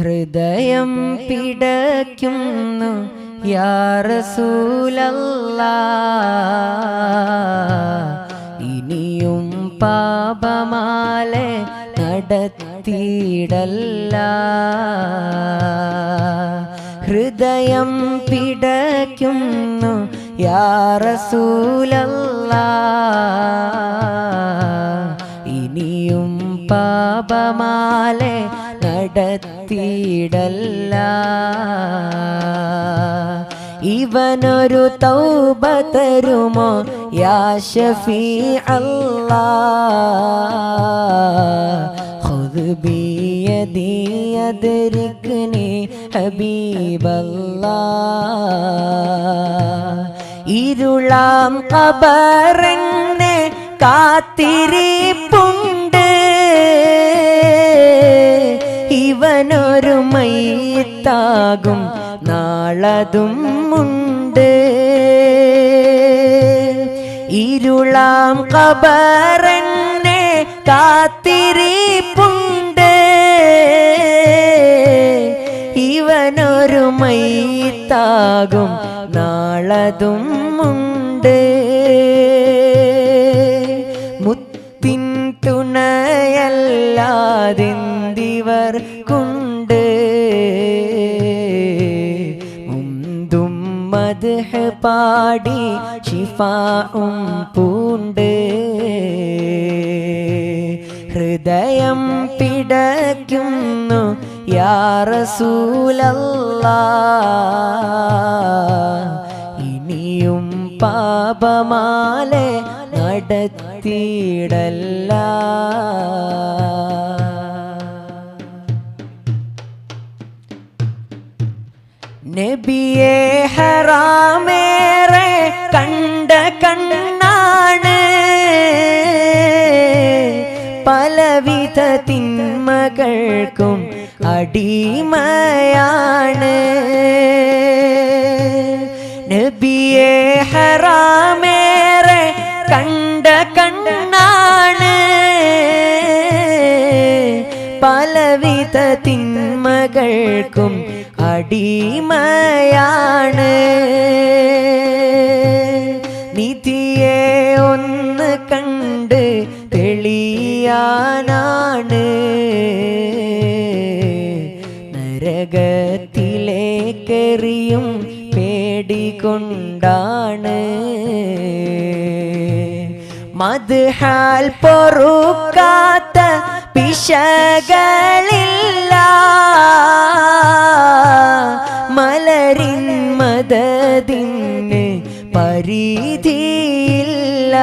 ഹൃദയം പിടയ്ക്കുന്നു യാറസൂലല്ല ഇനിയും പാപമാലെ നടത്തിയിടല്ല. ഹൃദയം പിടയ്ക്കുന്നു യാറസൂലല്ല ഇനിയും പാപമാലെ തീടല്ല. ഇവനൊരു തൗബ തരുമോ? യാ ഷഫീ അല്ലാ ഖുദ് ബിയദി അദ്രിക്നി ഹബീബല്ലാ ഇരുളാം ഖബറിനെ കാത്തിരിപ്പുണ്ട് മയ്യത്താകും നാളതും ഉണ്ട്. ഇരുളാം കബറന്നെ കാത്തിരിപ്പുണ്ട്. ഇവനൊരു മയ്യത്താകും നാളതും ഉണ്ട്. മദ്ഹ പാടി ഷിഫാവും പൂണ്ട്. ഹൃദയം പിടയ്ക്കുന്നു യാറസൂലല്ലാ ഇനിയും പാപമാലെ നടത്തിയിടല്ല. നബിയെ ഹറാമേറെ കണ്ട കണ്ണാണ്. പലവിധ തിന്മകൾക്കും അടിമയാണ്. നബിയെ ഹറാമേറെ കണ്ട കണ്ണാണ്. പലവിധ തിന്മകൾക്കും അടിമയാണ്. നിധിയെ ഒന്ന് കണ്ട് തെളിയാനാണ്. നരകത്തിലേക്കെറിയും പേടികൊണ്ടാണ് മദ്ഹാൽ പൊറുക്കാത്ത പിശകളില്ല മദതിന് പരിധിയില്ല.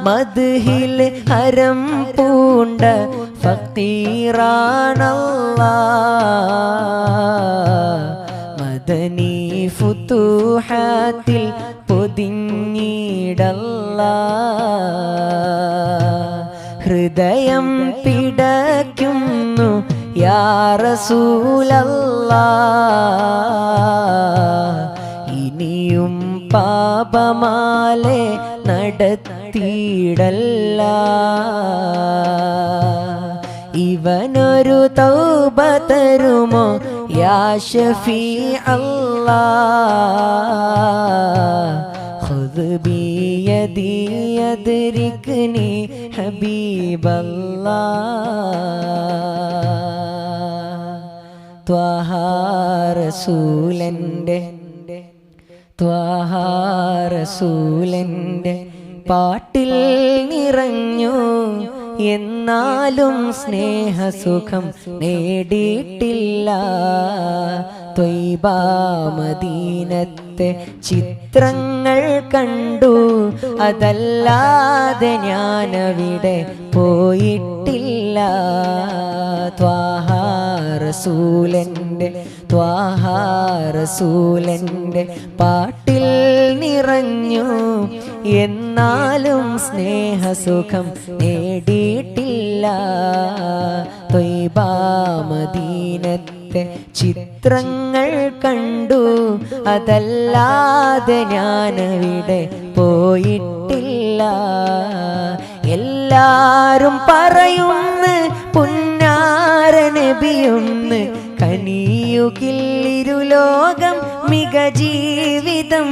മദ്ഹിൽ ഹരം പൂണ്ട ഫക്കീറാണല്ലാ. മദനി ഫുതുഹാത്തിൽ പൊതിഞ്ഞിടല്ല. ഹൃദയം പിടയ്ക്കുന്നു യാറസൂലല്ല ഇനിയും പാപമാലെ നടത്തിയിടല്ല ഇവനൊരു തൗബ തരുമോ യാഷഫി അല്ല ഖുദ് ഹബീബല്ല ഹബീബല്ലാ ത്വഹ ത്വാഹാരസൂലന്റെ ത്വഹ റസൂലന്റെ പാട്ടിൽ നിറഞ്ഞു എന്നാലും സ്നേഹസുഖം നേടിയിട്ടില്ല. ത്വൈബാമദീനത്തെ ചിത്രങ്ങൾ കണ്ടു. അതല്ലാതെ ഞാനവിടെ പോയിട്ടില്ല. ത്വാഹാറസൂലന്റെ ത്വാഹാറസൂലന്റെ പാട്ടിൽ നിറഞ്ഞു. എന്നാലും സ്നേഹസുഖം നേടിയിട്ടില്ല. ത്വൈബാമദീനത്തെ ചിത്രങ്ങൾ കണ്ടു. അതല്ലാതെ ഞാനവിടെ പോയിട്ടില്ല. എല്ലാരും പറയുന്നു പുന്നാരനബിയൊന്ന് കനിയുകില്ലിരു കനിയുകില്ലിരുലോകം മിക ജീവിതം.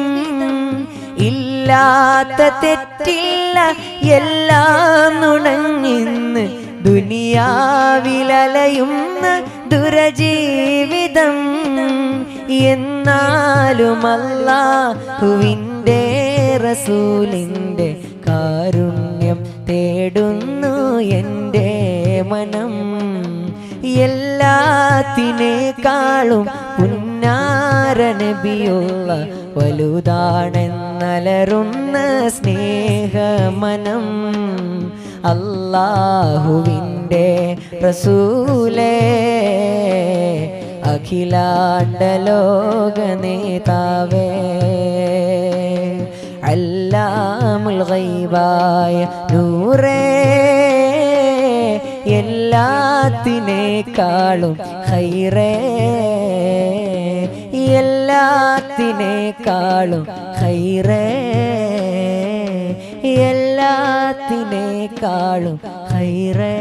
ഇല്ലാത്ത തെറ്റില്ല എല്ലാം നുണഞ്ഞിന്ന് ദുനിയാവിലലയുന്ന ദുരജീവിതം എന്നാലും അല്ലാഹുവിന്റെ റസൂലിന്റെ കാരുണ്യം തേടുന്നു എന്റെ മനം. എല്ലാത്തിനേക്കാളും ഉന്നാരനബിയുള്ള വലുതാണെന്നലറുന്ന സ്നേഹമനം. അല്ലാഹുവിന്റെ റസൂലേ അഖിലാണ്ട ലോക നേതാവേ അല്ലാമുൽ നൂറേ എല്ലാത്തിനേക്കാളും ഹൈറേ എല്ലാത്തിനേക്കാളും ഹൈറേ എല്ലാത്തിനേക്കാളും ഹൈറേ